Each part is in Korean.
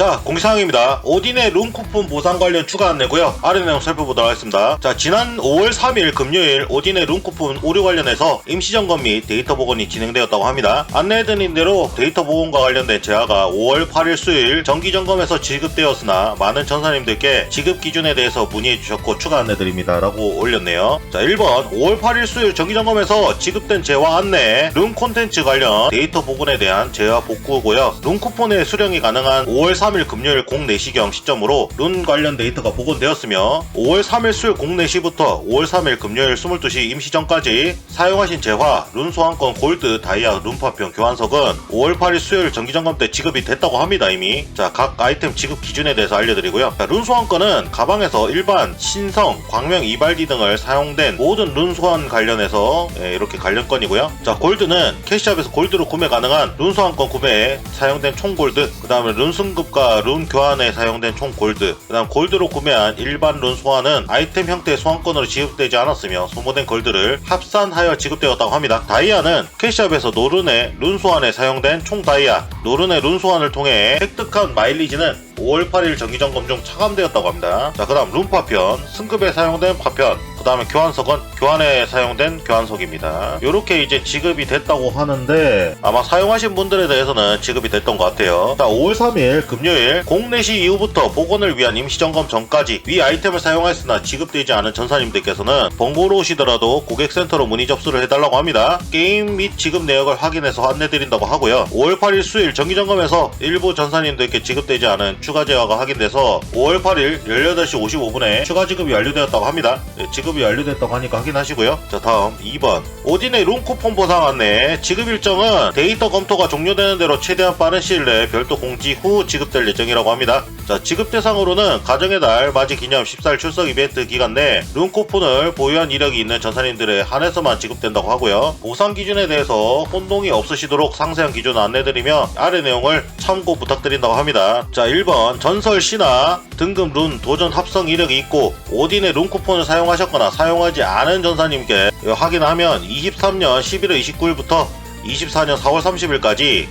자 공지사항입니다. 오딘의 룸 쿠폰 보상 관련 추가 안내고요. 아래 내용 살펴보도록 하겠습니다. 자 지난 5월 3일 금요일 오딘의 룸 쿠폰 오류 관련해서 임시점검 및 데이터 복원이 진행되었다고 합니다. 안내해드린 대로 데이터 복원과 관련된 제화가 5월 8일 수요일 정기점검에서 지급되었으나 많은 전사님들께 지급 기준에 대해서 문의해 주셨고 추가 안내드립니다. 라고 올렸네요. 자 1번. 5월 8일 수요일 정기점검에서 지급된 제화 안내 룸 콘텐츠 관련 데이터 복원에 대한 제화 복구고요. 룸 쿠폰의 수령이 가능한 5월 3일 금요일 04시경 시점으로 룬 관련 데이터가 복원되었으며 5월 3일 수요일 04시부터 5월 3일 금요일 22시 임시 전까지 사용하신 재화, 룬 소환권 골드, 다이아, 룬 파편 교환석은 5월 8일 수요일 정기점검 때 지급이 됐다고 합니다 이미. 자 각 아이템 지급 기준에 대해서 알려드리고요. 자, 룬 소환권은 가방에서 일반, 신성, 광명, 이발디 등을 사용된 모든 룬 소환 관련해서 예, 이렇게 관련권이고요. 자 골드는 캐시샵에서 골드로 구매 가능한 룬 소환권 구매에 사용된 총 골드 그 다음에 룬 승급과 룬 교환에 사용된 총 골드 그 다음 골드로 구매한 일반 룬 소환은 아이템 형태의 소환권으로 지급되지 않았으며 소모된 골드를 합산하여 지급되었다고 합니다 다이아는 캐시샵에서 노른의 룬 소환에 사용된 총 다이아 노른의 룬 소환을 통해 획득한 마일리지는 5월 8일 정기점검 중 차감되었다고 합니다. 자, 그 다음 룸파편, 승급에 사용된 파편, 그 다음에 교환석은 교환에 사용된 교환석입니다. 이렇게 이제 지급이 됐다고 하는데 아마 사용하신 분들에 대해서는 지급이 됐던 것 같아요. 자, 5월 3일 금요일 04시 이후부터 복원을 위한 임시점검 전까지 위 아이템을 사용하였으나 지급되지 않은 전사님들께서는 번거로 오시더라도 고객센터로 문의 접수를 해달라고 합니다. 게임 및 지급 내역을 확인해서 안내드린다고 하고요. 5월 8일 수요일 정기점검에서 일부 전사님들께 지급되지 않은 추가 제화가 확인돼서 5월 8일 18시 55분에 추가 지급이 완료되었다고 합니다. 네, 지급이 완료됐다고 하니까 확인하시고요. 자 다음 2번 오딘의 룸 쿠폰 보 상 안내 지급 일정은 데이터 검토가 종료되는 대로 최대한 빠른 시일 내에 별도 공지 후 지급될 예정이라고 합니다. 자 지급 대상으로는 가정의 달 맞이 기념 14일 출석 이벤트 기간 내룸 쿠폰을 보유한 이력이 있는 전사님들에 한해서만 지급된다고 하고요. 보상 기준에 대해서 혼동이 없으시도록 상세한 기준 안내드리며 아래 내용을 참고 부탁드린다고 합니다. 자 1번 전설 신화 등급 룬 도전 합성 이력이 있고 오딘의 룬 쿠폰을 사용하셨거나 사용하지 않은 전사님께 확인하면 23년 11월 29일부터 24년 4월 30일까지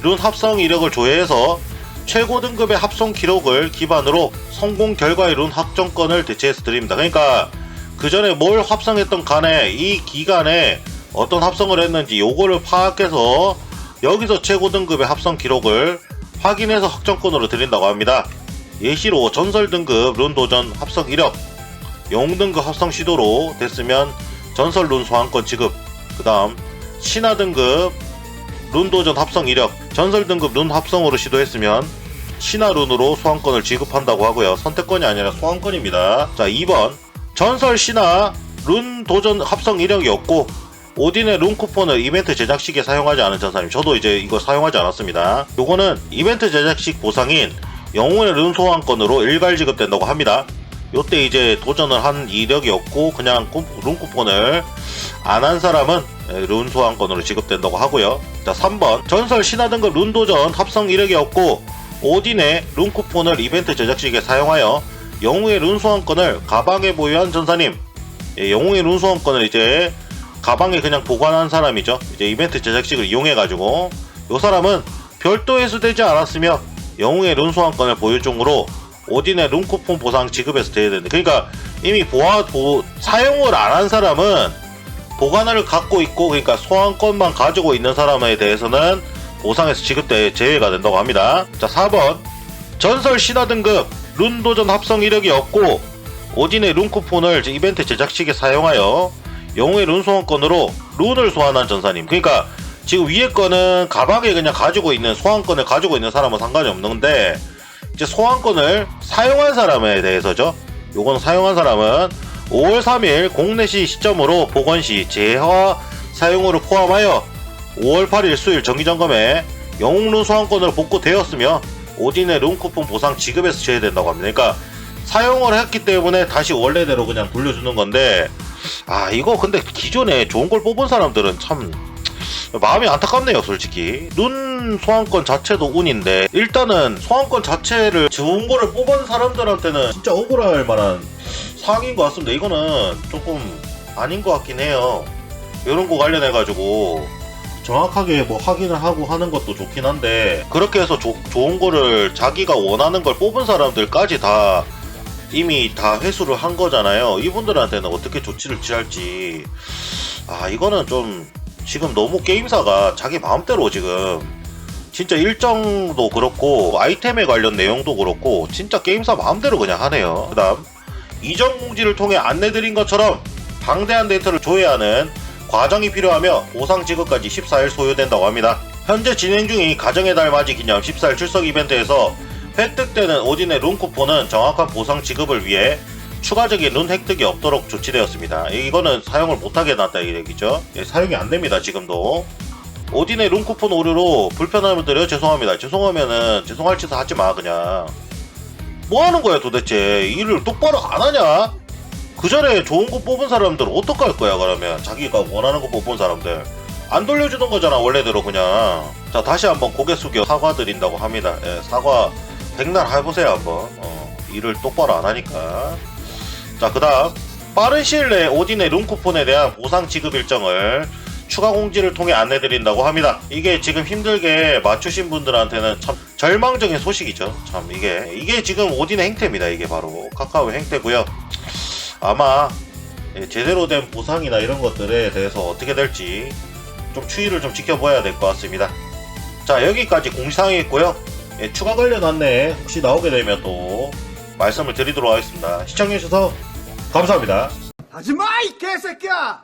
룬 합성 이력을 조회해서 최고 등급의 합성 기록을 기반으로 성공 결과의 룬 확정권을 대체해서 드립니다. 그러니까 그 전에 뭘 합성했던 간에 이 기간에 어떤 합성을 했는지 요거를 파악해서 여기서 최고 등급의 합성 기록을 확인해서 확정권으로 드린다고 합니다. 예시로 전설 등급 룬 도전 합성 이력, 영웅 등급 합성 시도로 됐으면 전설 룬 소환권 지급, 그 다음 신화 등급 룬 도전 합성 이력, 전설 등급 룬 합성으로 시도했으면 신화 룬으로 소환권을 지급한다고 하고요. 선택권이 아니라 소환권입니다. 자, 2번. 전설 신화 룬 도전 합성 이력이 없고 오딘의 룬 쿠폰을 이벤트 제작 시기에 사용하지 않은 전사님. 저도 이제 이거 사용하지 않았습니다. 요거는 이벤트 제작 식 보상인 영웅의 룬 소환권으로 일괄 지급된다고 합니다. 요때 이제 도전을 한 이력이 없고 그냥 꾸- 룬 쿠폰을 안 한 사람은 룬 소환권으로 지급된다고 하고요. 자, 3번. 전설 신화 등급 룬 도전 합성 이력이 없고 오딘의 룬 쿠폰을 이벤트 제작 시기에 사용하여 영웅의 룬 소환권을 가방에 보유한 전사님. 예, 영웅의 룬 소환권을 이제 가방에 그냥 보관한 사람이죠. 이제 이벤트 제작식을 이용해가지고 이 사람은 별도 회수되지 않았으며 영웅의 룬 소환권을 보유 중으로 오딘의 룬 쿠폰 보상 지급에서 돼야 되는데 그러니까 이미 보아 보, 사용을 안 한 사람은 보관을 갖고 있고 그러니까 소환권만 가지고 있는 사람에 대해서는 보상에서 지급대 제외가 된다고 합니다. 자 4번 전설 신화 등급 룬 도전 합성 이력이 없고 오딘의 룬 쿠폰을 이벤트 제작 시기에 사용하여 영웅의 룬 소환권으로 룬을 소환한 전사님. 그러니까 지금 위에 거는 가방에 그냥 가지고 있는 소환권을 가지고 있는 사람은 상관이 없는데 이제 소환권을 사용한 사람에 대해서죠. 요건 사용한 사람은 5월 3일 04시 시점으로 복원 시 재화 사용으로 포함하여 5월 8일 수요일 정기점검에 영웅룬 소환권으로 복구되었으며 오딘의 룬 쿠폰 보상 지급에서 제외된다고 합니다. 그러니까 사용을 했기 때문에 다시 원래대로 그냥 돌려주는 건데 아 이거 근데 기존에 좋은 걸 뽑은 사람들은 참 마음이 안타깝네요 솔직히. 룬 소환권 자체도 운인데 일단은 소환권 자체를 좋은 거를 뽑은 사람들한테는 진짜 억울할 만한 사항인 것 같습니다. 이거는 조금 아닌 것 같긴 해요. 이런 거 관련해 가지고. 정확하게 뭐 확인을 하고 하는 것도 좋긴 한데 그렇게 해서 조- 좋은 거를 자기가 원하는 걸 뽑은 사람들까지 다 이미 다 회수를 한 거잖아요. 이분들한테는 어떻게 조치를 취할지. 아 이거는 좀 지금 너무 게임사가 자기 마음대로 지금 진짜 일정도 그렇고 아이템에 관련 내용도 그렇고 진짜 게임사 마음대로 그냥 하네요. 그 다음 이전 공지를 통해 안내드린 것처럼 방대한 데이터를 조회하는 과정이 필요하며 보상 지급까지 14일 소요된다고 합니다. 현재 진행 중인 가정의 달 맞이 기념 14일 출석 이벤트에서 획득되는 오딘의 룬 쿠폰은 정확한 보상 지급을 위해 추가적인 룬 획득이 없도록 조치되었습니다. 이거는 사용을 못하게 놨다 이 얘기죠. 예, 사용이 안 됩니다. 지금도. 오딘의 룬 쿠폰 오류로 불편함을 드려 죄송합니다. 죄송하면은 죄송할 짓 하지 마 그냥. 뭐 하는 거야 도대체 일을 똑바로 안 하냐? 그 전에 좋은 거 뽑은 사람들 어떡할 거야 그러면 자기가 원하는 거 뽑은 사람들 안 돌려주는 거잖아 원래대로 그냥 자 다시 한번 고개 숙여 사과드린다고 합니다 예, 사과 백날 해보세요 한번 어, 일을 똑바로 안 하니까 자 그 다음 빠른 시일 내에 오딘의 룸 쿠폰에 대한 보상 지급 일정을 추가 공지를 통해 안내드린다고 합니다. 이게 지금 힘들게 맞추신 분들한테는 참 절망적인 소식이죠. 참 이게 이게 지금 오딘의 행태입니다. 이게 바로 카카오의 행태고요. 아마 예, 제대로 된 보상이나 이런 것들에 대해서 어떻게 될지 좀 추이를 좀 지켜봐야 될 것 같습니다. 자 여기까지 공지사항이 있고요. 예, 추가 관련 안내 혹시 나오게 되면 또 말씀을 드리도록 하겠습니다. 시청해주셔서 감사합니다. 하지마 이 개새끼야!